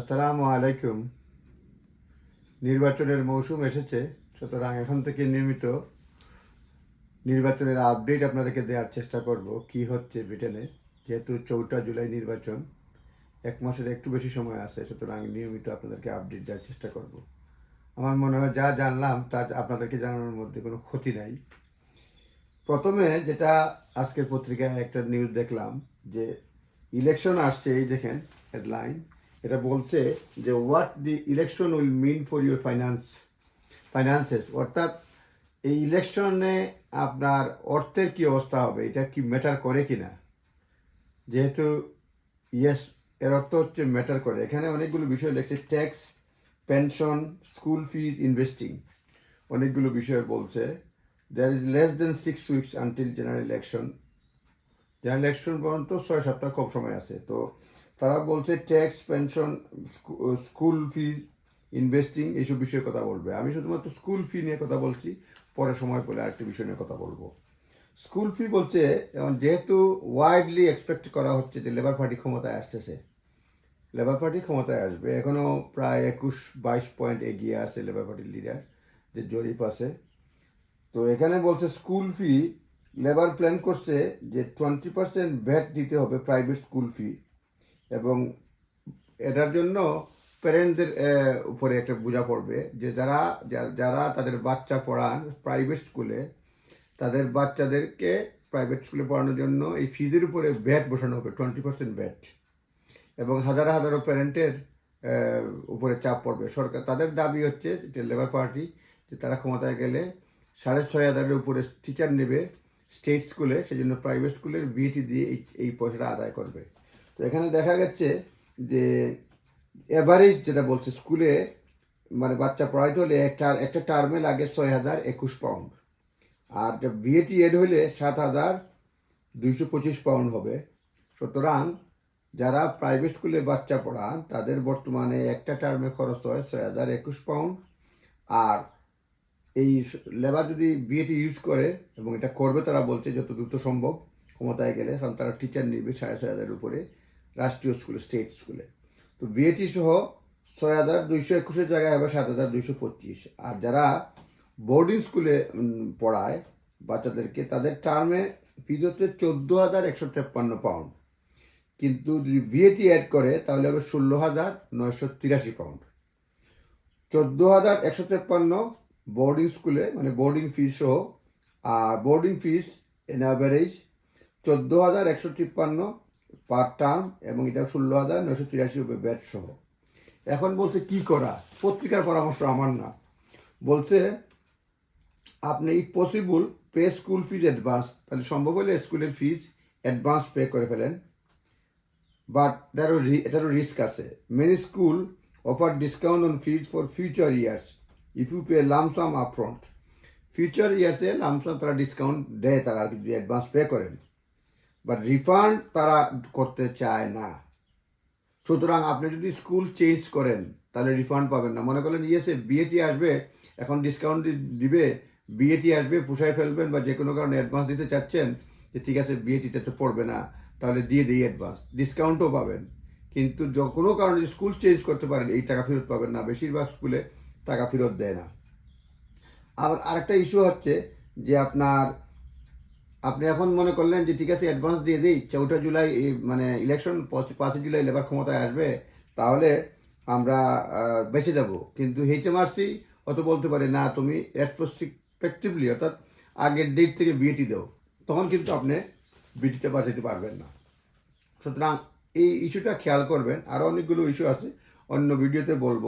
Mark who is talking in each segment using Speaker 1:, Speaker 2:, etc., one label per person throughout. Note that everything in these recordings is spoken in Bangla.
Speaker 1: আসসালামু আলাইকুম। নির্বাচনের মৌসুম এসেছে, সুতরাং এখন থেকে নিয়মিত নির্বাচনের আপডেট আপনাদেরকে দেওয়ার চেষ্টা করব, কি হচ্ছে ব্রিটেনে। যেহেতু চৌঠা জুলাই নির্বাচন, এক মাসের একটু বেশি সময় আছে, সুতরাং নিয়মিত আপনাদেরকে আপডেট দেওয়ার চেষ্টা করব। আমার মনে হয় যা জানলাম, তা আপনাদেরকে জানানোর মধ্যে কোনো ক্ষতি নাই। প্রথমে যেটা আজকের পত্রিকায় একটা নিউজ দেখলাম, যে ইলেকশন আসছে, এই দেখেন হেডলাইন এটা বলছে যে what the election will mean for your finance finances অর্থাৎ এই ইলেকশনে আপনার অর্থের কি অবস্থা হবে, এটা কি ম্যাটার করে কি না যেহেতু ইয়েস এর অর্থ হচ্ছে ম্যাটার করে। এখানে অনেকগুলো বিষয় লেখছে tax pension school fees investing অনেকগুলো বিষয় বলছে। There is less than six weeks until general election general election পর্যন্ত ছয় সপ্তাহ কম সময় আছে। তো তারা বলছে tax pension school fees investing এইসব বিষয়ে কথা বলবে। আমি শুধুমাত্র স্কুল ফি নিয়ে কথা বলছি, পরে সময় পেলে আরেকটি বিষয় নিয়ে কথা বলব। স্কুল ফি বলছে যেহেতু ওয়াইডলি এক্সপেক্ট করা হচ্ছে যে লেবার পার্টি ক্ষমতায় আসতেছে লেবার পার্টি ক্ষমতায় আসবে এখনও প্রায় একুশ, বাইশ পয়েন্ট এগিয়ে আছে লেবার পার্টির লিডার যে জরিপ আছে। তো এখানে বলছে স্কুল ফি লেবার প্ল্যান করছে যে টোয়েন্টি পার্সেন্ট ভ্যাট দিতে হবে প্রাইভেট স্কুল ফি এবং এটার জন্য প্যারেন্টদের উপরে একটা বোঝা পড়বে যে যারা যারা তাদের বাচ্চা পড়ান প্রাইভেট স্কুলে তাদের বাচ্চাদেরকে প্রাইভেট স্কুলে পড়ানোর জন্য এই ফিজের উপরে ব্যাট বসানো হবে টোয়েন্টি পার্সেন্ট ব্যাট এবং হাজার হাজারো প্যারেন্টের উপরে চাপ পড়বে। সরকার, তাদের দাবি হচ্ছে লেবার পার্টি যে তারা ক্ষমতায় গেলে সাড়ে ছয় হাজারের উপরে টিচার নেবে স্টেট স্কুলে সেই জন্য প্রাইভেট স্কুলের বিএটি দিয়ে এই এই পয়সাটা আদায় করবে। তো এখানে দেখা যাচ্ছে যে এভারেজ যেটা বলছে স্কুলে মানে বাচ্চা পড়াইতে হলে একটা একটা টার্মে লাগে ছয় হাজার একুশ পাউন্ড আর বিএটি এড হলে সাত হাজার দুইশো পঁচিশ পাউন্ড হবে। সুতরাং যারা প্রাইভেট স্কুলে বাচ্চা পড়ান, তাদের বর্তমানে একটা টার্মে খরচ হয় ছয় হাজার একুশ পাউন্ড আর এই লেবার যদি বিএটি ইউজ করে, এবং এটা করবে, তারা বলছে যত দ্রুত সম্ভব ক্ষমতায় গেলে, কারণ তারা টিচার নিবে সাড়ে ছয় হাজারের উপরে। রাষ্ট্রীয় স্কুলে স্টেট স্কুলে। তো বিএটি সহ ছয় হাজার দুইশো একুশের জায়গায় হবে সাত হাজার দুইশো পঁচিশ। আর যারা বোর্ডিং স্কুলে পড়ায়, বাচ্চাদেরকে তাদের টার্মে ফিজ হচ্ছে চোদ্দ হাজার একশো তেপ্পান্ন পাউন্ড কিন্তু যদি বিএটি অ্যাড করে, তাহলে হবে ষোলো হাজার নয়শো তিরাশি পাউন্ড চোদ্দ হাজার একশো তেপ্পান্ন বোর্ডিং স্কুলে মানে বোর্ডিং ফিস সহ, আর বোর্ডিং ফিস এন অ্যাভারেজ চোদ্দ হাজার একশো তিপ্পান্ন পার টার্ম এবং এটা ষোলো হাজার নয়শো তিরাশি হবে ব্যাট সহ। এখন বলছে, কি করা? পত্রিকার পরামর্শ আমার না। বলছে, আপনি if possible pay school fees advance তাহলে সম্ভব হলে স্কুলের ফিজ অ্যাডভান্স পে করে ফেলেন। বাট এটারও এটারও রিস্ক আছে। Many school offer discount on fees for future years if you pay lump sum upfront future ইয়ার্সে lump sum তারা ডিসকাউন্ট দেয়, তারা যদি অ্যাডভান্স পে করেন। বাট রিফান্ড তারা করতে চায় না। সুতরাং আপনি যদি স্কুল চেঞ্জ করেন, তাহলে রিফান্ড পাবেন না। মনে করলেন, ইয়েসে বিএটি আসবে, এখন ডিসকাউন্ট দিবে বিএটি আসবে, পুষায় ফেলবেন বা যে কোনো কারণে অ্যাডভান্স দিতে চাচ্ছেন, যে ঠিক আছে বিএটিতে তো পড়বে না, তাহলে দিয়ে দিই অ্যাডভান্স ডিসকাউন্টও পাবেন। কিন্তু য- কোনো কারণে স্কুল চেঞ্জ করতে পারেন, এই টাকা ফেরত পাবেন না। বেশিরভাগ স্কুলে টাকা ফেরত দেয় না। আবার আরেকটা ইস্যু হচ্ছে যে আপনার আপনি এখন মনে করলেন যে ঠিক আছে অ্যাডভান্স দিয়ে দিই, চৌঠা জুলাই মানে ইলেকশন পাঁচই জুলাই লেবার ক্ষমতায় আসবে, তাহলে আমরা বেঁচে যাব। কিন্তু এইচএমআরসি অত বলতে পারে, না, তুমি রেট্রোস্পেক্টিভলি অর্থাৎ আগের ডেট থেকে বিয়েটি দাও। তখন কিন্তু আপনি বিটিটা বাঁচাতে পারবেন না। সুতরাং এই ইস্যুটা খেয়াল করবেন। আরও অনেকগুলো ইস্যু আছে। অন্য ভিডিওতে বলব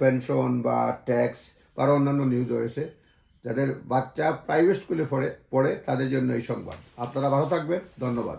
Speaker 1: পেনশন বা ট্যাক্স বা অন্যান্য নিউজ রয়েছে। যাদের বাচ্চা প্রাইভেট স্কুলে পড়ে পড়ে তাদের জন্য এই সংবাদ। আপনারা ভালো থাকবেন। ধন্যবাদ।